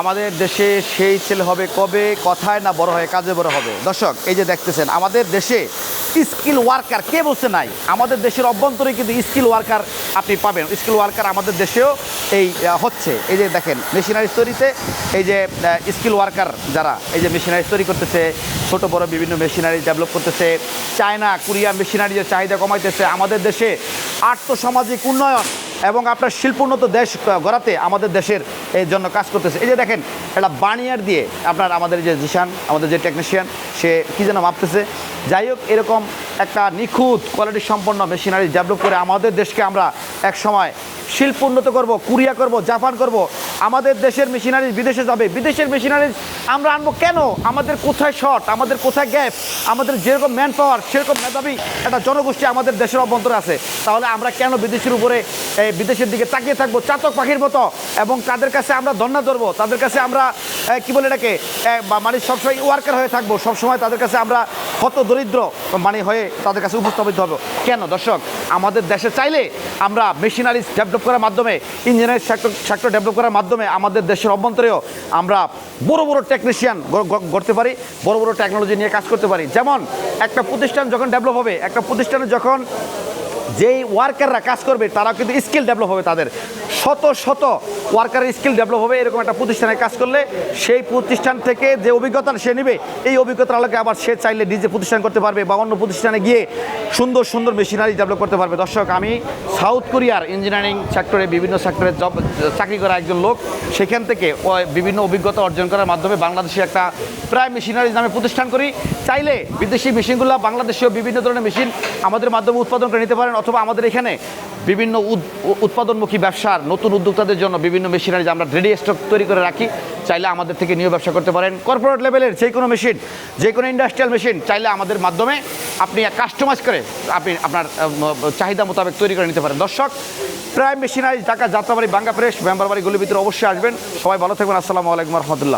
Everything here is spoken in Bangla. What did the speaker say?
আমাদের দেশে সেই ছেলে হবে কবে, কথায় না বড় হয়, কাজে বড় হবে? দর্শক, এই যে দেখতেছেন, আমাদের দেশে স্কিল ওয়ার্কার কে বলছে নাই? আমাদের দেশের অভ্যন্তরে কিন্তু স্কিল ওয়ার্কার আপনি পাবেন। স্কিল ওয়ার্কার আমাদের দেশেও এই হচ্ছে। এই যে দেখেন মেশিনারি তৈরিতে এই যে স্কিল ওয়ার্কার যারা, এই যে মেশিনারি তৈরি করতেছে, ছোট, বড় বিভিন্ন মেশিনারি ডেভেলপ করতেছে চায়না কোরিয়া মেশিনারির চাহিদা কমাইতেছে, আমাদের দেশে আর্থসামাজিক উন্নয়ন এবং আপনার শিল্পোন্নত দেশ গড়াতে আমাদের দেশের এই জন্য কাজ করতেছে। এই যে দেখেন একটা বানিয়ার দিয়ে আপনার আমাদের যে জিশান, আমাদের যে টেকনিশিয়ান সে কী যেন ভাবতেছে, যাই হোক, এরকম একটা নিখুঁত কোয়ালিটি সম্পন্ন মেশিনারি ডেভেলপ করে আমাদের দেশকে আমরা এক সময় শিল্প উন্নত করব, কুরিয়া করব, জাপান করব আমাদের দেশের মেশিনারি বিদেশে যাবে। বিদেশের মেশিনারি আমরা আনব কেন? আমাদের কোথায় শর্ট আমাদের কোথায় গ্যাপ আমাদের যেরকম ম্যান পাওয়ার সেরকম মেধাবী একটা জনগোষ্ঠী আমাদের দেশের অভ্যন্তরে আছে। তাহলে আমরা কেন বিদেশের উপরে বিদেশের দিকে তাকিয়ে থাকব? চাতক পাখির মতো। এবং তাদের কাছে আমরা ধর্ণা ধরবো। তাদের কাছে আমরা কি বলে এটাকে? মানে সবসময় ওয়ার্কার হয়ে থাকব। সবসময় তাদের কাছে আমরা কত দরিদ্র মানে হয়ে তাদের কাছে উপস্থাপিত হবে। কেন দর্শক? আমাদের দেশে চাইলে আমরা মেশিনারিজ ডেভেলপ করার মাধ্যমে ইঞ্জিনিয়ারিং সেক্টর সেক্টর ডেভেলপ করার মাধ্যমে আমাদের দেশের অভ্যন্তরেও আমরা বড় বড় টেকনিশিয়ান গড়তে পারি, বড় বড় টেকনোলজি নিয়ে কাজ করতে পারি। যেমন একটা প্রতিষ্ঠান যখন ডেভেলপ হবে, একটা প্রতিষ্ঠানে যখন যেই ওয়ার্কাররা কাজ করবে, তারাও কিন্তু স্কিল ডেভেলপ হবে তাদের। শত শত ওয়ার্কারের স্কিল ডেভেলপ হবে, এরকম একটা প্রতিষ্ঠানে কাজ করলে সেই প্রতিষ্ঠান থেকে যে অভিজ্ঞতা সে নেবে, এই অভিজ্ঞতার আলোকে আবার সে চাইলে নিজে প্রতিষ্ঠান করতে পারবে বা অন্য প্রতিষ্ঠানে গিয়ে সুন্দর সুন্দর মেশিনারি ডেভেলপ করতে পারবে। দর্শক, আমি সাউথ কোরিয়ার ইঞ্জিনিয়ারিং সেক্টরে বিভিন্ন সেক্টরে জব চাকরি করা একজন লোক, সেখান থেকে বিভিন্ন অভিজ্ঞতা অর্জন করার মাধ্যমে বাংলাদেশে একটা প্রায় মেশিনারি নামে প্রতিষ্ঠান করি। চাইলে বিদেশি মেশিনগুলো বাংলাদেশেও বিভিন্ন ধরনের মেশিন আমাদের মাধ্যমে উৎপাদন করে নিতে পারেন অথবা আমাদের এখানে বিভিন্ন উৎ- উৎপাদনমুখী ব্যবসার নতুন উদ্যোক্তাদের জন্য বিভিন্ন মেশিনারি আমরা রেডি স্টক তৈরি করে রাখি, চাইলে আমাদের থেকে নিয়ে ব্যবসা করতে পারেন। কর্পোরেট লেভেলের যে কোনো মেশিন যে কোনো ইন্ডাস্ট্রিয়াল মেশিন চাইলে আমাদের মাধ্যমে আপনি কাস্টমাইজ করে আপনি আপনার চাহিদা মোতাবেক তৈরি করে নিতে পারেন। দর্শক, প্রায় মেশিনারি ঢাকা যাত্রাবাড়ি বাঙ্গা প্রেস মেম্বার বাড়িগুলির ভিতরে অবশ্যই আসবেন। সবাই ভালো থাকবেন। আসসালামু আলাইকুম রহমতুল্লাহ।